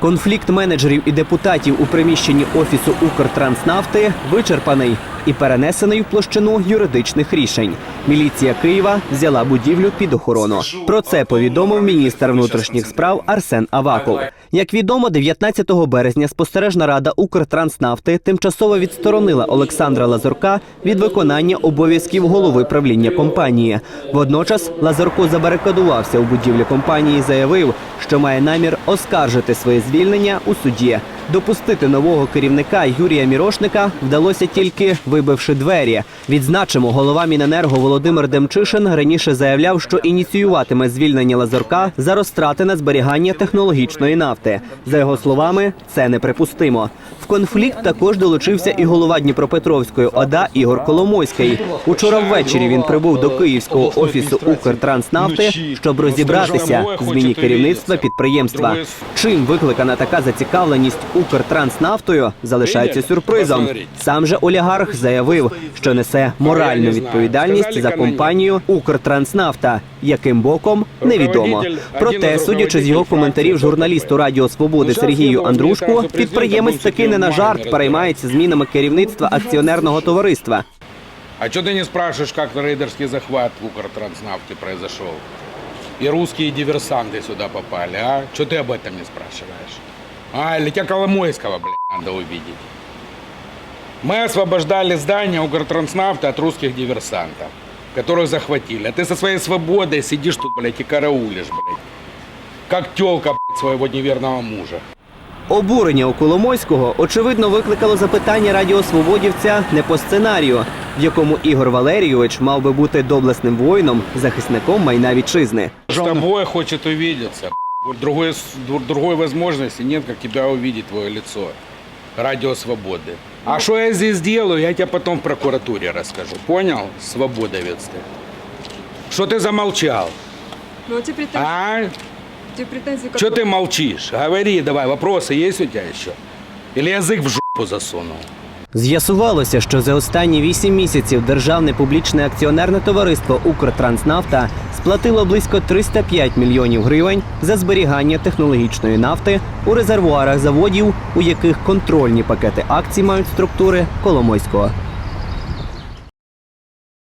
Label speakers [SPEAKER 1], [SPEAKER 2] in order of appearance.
[SPEAKER 1] Конфлікт менеджерів і депутатів у приміщенні офісу Укртранснафти вичерпаний і перенесений в площину юридичних рішень. Міліція Києва взяла будівлю під охорону. Про це повідомив міністр внутрішніх справ Арсен Аваков. Як відомо, 19 березня спостережна рада Укртранснафти тимчасово відсторонила Олександра Лазурка від виконання обов'язків голови правління компанії. Водночас Лазурко забарикадувався у будівлі компанії заявив, що має намір оскаржити своє звільнення у суді. Допустити нового керівника Юрія Мірошника вдалося тільки вибивши двері. Відзначимо, голова Міненерго Володимир Демчишин раніше заявляв, що ініціюватиме звільнення Лазурка за розтрати на зберігання технологічної нафти. За його словами, це неприпустимо. В конфлікт також долучився і голова Дніпропетровської ОДА Ігор Коломойський. Учора ввечері він прибув до київського офісу Укртранснафти, щоб розібратися зміні керівництва підприємства. Чим викликана така зацікавленість Укртранснафтою, залишається сюрпризом. Сам же олігарх заявив, що несе моральну відповідальність за компанію Укртранснафта. Яким боком невідомо. Проте, судячи з його коментарів журналісту Радіо Свободи Сергію Андрушку, підприємець таки не на жарт переймається змінами керівництва акціонерного товариства.
[SPEAKER 2] А что ты не спрашиваешь, как рейдерский захват в Укртранснафте произошел? И русские диверсанты сюда попали, а? Что ты об этом не спрашиваешь? А, или тебя Коломойского, блядь, надо увидеть. Мы освобождали здание Укртранснафта от русских диверсантов, которых захватили. А ты со своей свободой сидишь тут, блядь, и караулишь, блядь. Как телка, блядь, своего неверного мужа.
[SPEAKER 1] Обурення у Коломойського очевидно викликало запитання радіосвободівця не по сценарію, в якому Ігор Валерійович мав би бути доблесним воїном, захисником майна вітчизни.
[SPEAKER 2] С тобой хочет увидеться. Другой, другой возможности нет, как тебя увидеть твое лицо. Радио Свободы. А что я здесь делаю, я тебе потом в прокуратуре расскажу. Понял? Свободовец ты. Что ты замолчал?
[SPEAKER 3] Ну, а те претензии,
[SPEAKER 2] А?
[SPEAKER 3] те претензии
[SPEAKER 2] Что ты молчишь? Говори давай, вопросы есть у тебя еще? Или язык в жопу засунул?
[SPEAKER 1] З'ясувалося, що за останні вісім місяців державне публічне акціонерне товариство Укртранснафта сплатило близько 305 мільйонів гривень за зберігання технологічної нафти у резервуарах заводів, у яких контрольні пакети акцій мають структури Коломойського.